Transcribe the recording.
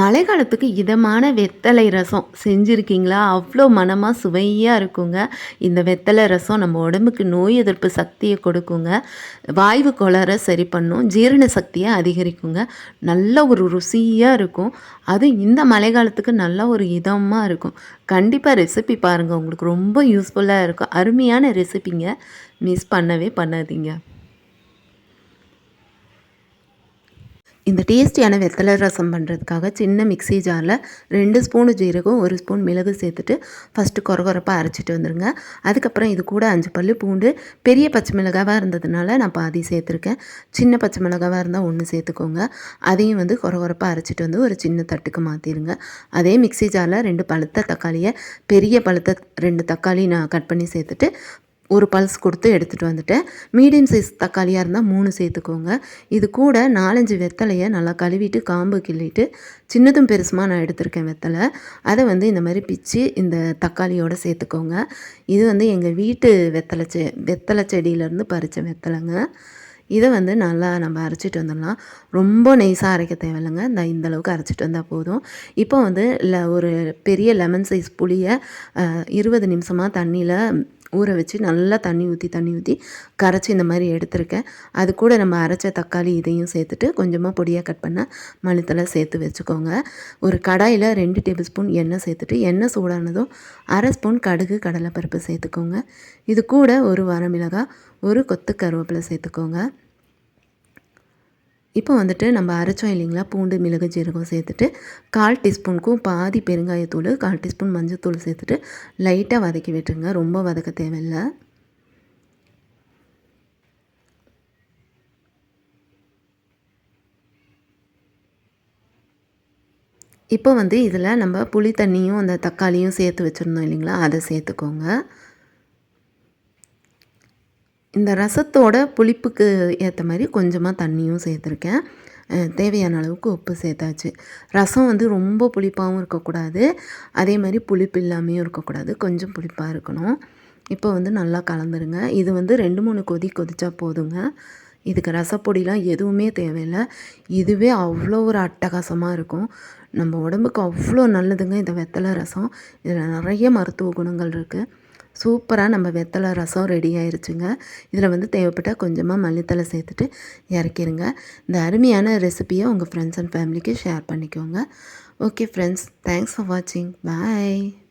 மழை காலத்துக்கு இதமான வெத்தலை ரசம் செஞ்சுருக்கீங்களா? அவ்வளோ மனமாக சுவையாக இருக்குங்க. இந்த வெத்தலை ரசம் நம்ம உடம்புக்கு நோய் எதிர்ப்பு சக்தியை கொடுக்குங்க. வாய்வு கோளாற சரி பண்ணும். ஜீரண சக்தியை அதிகரிக்குங்க. நல்ல ஒரு ருசியாக இருக்கும். அதுவும் இந்த மழை காலத்துக்கு நல்ல ஒரு இதமாக இருக்கும். கண்டிப்பாக ரெசிபி பாருங்கள் உங்களுக்கு ரொம்ப யூஸ்ஃபுல்லாக இருக்கும். அருமையான ரெசிபிங்க. மிஸ் பண்ணவே பண்ணாதீங்க. இந்த டேஸ்டியான வெத்தலை ரசம் பண்ணுறதுக்காக சின்ன மிக்ஸி ஜாரில் ரெண்டு ஸ்பூனு ஜீரகம் ஒரு ஸ்பூன் மிளகு சேர்த்துட்டு ஃபஸ்ட்டு குறகுறப்பாக அரைச்சிட்டு வந்துடுங்க அதுக்கப்புறம் இது கூட அஞ்சு பல் பூண்டு பெரிய பச்சை மிளகாவாக இருந்ததுனால நான் பாதி சேர்த்துருக்கேன். சின்ன பச்சை மிளகாவாக இருந்தால் ஒன்று சேர்த்துக்கோங்க. அதையும் வந்து குறகுறப்பாக அரைச்சிட்டு வந்து ஒரு சின்ன தட்டுக்கு மாற்றிடுங்க அதே மிக்ஸி ஜாரில் ரெண்டு பழுத்த தக்காளியை பெரிய பழுத்த ரெண்டு தக்காளி நான் கட் பண்ணி சேர்த்துட்டு ஒரு பல்ஸ் கொடுத்து எடுத்துகிட்டு வந்துட்டேன் மீடியம் சைஸ் தக்காளியாக இருந்தால் மூணு சேர்த்துக்கோங்க. இது கூட நாலஞ்சு வெத்தலையை நல்லா கழுவிட்டு காம்பு கிள்ளிட்டு சின்னதும் பெருசுமாக நான் எடுத்திருக்கேன் வெத்தலை. அதை வந்து இந்த மாதிரி பிச்சு இந்த தக்காளியோடு சேர்த்துக்கோங்க. இது வந்து எங்கள் வீட்டு வெத்தலை செ வெத்தலை செடியிலேருந்து பறித்த வெத்தலைங்க. இதை வந்து நல்லா நம்ம அரைச்சிட்டு வந்துடலாம். ரொம்ப நெய்ஸாக அரைக்க தேவையில்லைங்க. இந்த இந்தளவுக்கு அரைச்சிட்டு வந்தால் போதும். இப்போ வந்து ல ஒரு பெரிய லெமன் சைஸ் புளியை இருபது நிமிஷமாக தண்ணியில் ஊற வச்சு நல்லா தண்ணி ஊற்றி தண்ணி ஊற்றி கரைச்சி இந்த மாதிரி எடுத்திருக்கேன். அது கூட நம்ம அரைச்ச தக்காளி இதையும் சேர்த்துட்டு கொஞ்சமாக பொடியாக கட் பண்ண மல்லித்தலை சேர்த்து வச்சுக்கோங்க. ஒரு கடாயில் ரெண்டு டேபிள் ஸ்பூன் எண்ணெய் சேர்த்துட்டு எண்ணெய் சூடானதும் அரை ஸ்பூன் கடுகு கடலைப்பருப்பு சேர்த்துக்கோங்க. இது கூட ஒரு வரமிளகாய் ஒரு கொத்து கருவேப்பிலை சேர்த்துக்கோங்க. இப்போ வந்துட்டு நம்ம அரைச்சோம் இல்லைங்களா? பூண்டு மிளகு ஜீரகம் சேர்த்துட்டு கால் டீஸ்பூனுக்கும் பாதி பெருங்காயத்தூள் கால் டீஸ்பூன் மஞ்சத்தூள் சேர்த்துட்டு லைட்டாக வதக்கி விட்டுருங்க. ரொம்ப வதக்க தேவையில்லை. இப்போ வந்து இதில் நம்ம புளி தண்ணியும் அந்த தக்காளியும் சேர்த்து வச்சுருந்தோம் இல்லைங்களா? அதை சேர்த்துக்கோங்க. இந்த ரசத்தோட புளிப்புக்கு ஏற்ற மாதிரி கொஞ்சமாக தண்ணியும் சேர்த்துருக்கேன். தேவையான அளவுக்கு உப்பு சேர்த்தாச்சு. ரசம் வந்து ரொம்ப புளிப்பாகவும் இருக்கக்கூடாது. அதே மாதிரி புளிப்பு இல்லாமையும் இருக்கக்கூடாது. கொஞ்சம் புளிப்பாக இருக்கணும். இப்போ வந்து நல்லா கலந்துருங்க. இது வந்து ரெண்டு மூணு கொதி கொதிச்சா போதுங்க. இதுக்கு ரசப்பொடிலாம் எதுவுமே தேவையில்லை. இதுவே அவ்வளோ ஒரு அட்டகாசமாக இருக்கும். நம்ம உடம்புக்கு அவ்வளோ நல்லதுங்க இந்த வெத்தலை ரசம். இதில் நிறைய மருத்துவ குணங்கள் இருக்குது சூப்பராக நம்ம வெத்தலை ரசம் ரெடி ஆயிடுச்சுங்க இதில் வந்து தேவைப்பட்டால் கொஞ்சமாக மல்லித்தலை சேர்த்துட்டு இறக்கிடுங்க இந்த அருமையான ரெசிப்பியை உங்கள் ஃப்ரெண்ட்ஸ் அண்ட் ஃபேமிலிக்கு ஷேர் பண்ணிக்கோங்க. ஓகே ஃப்ரெண்ட்ஸ் தேங்க்ஸ் ஃபார் வாட்சிங் பாய்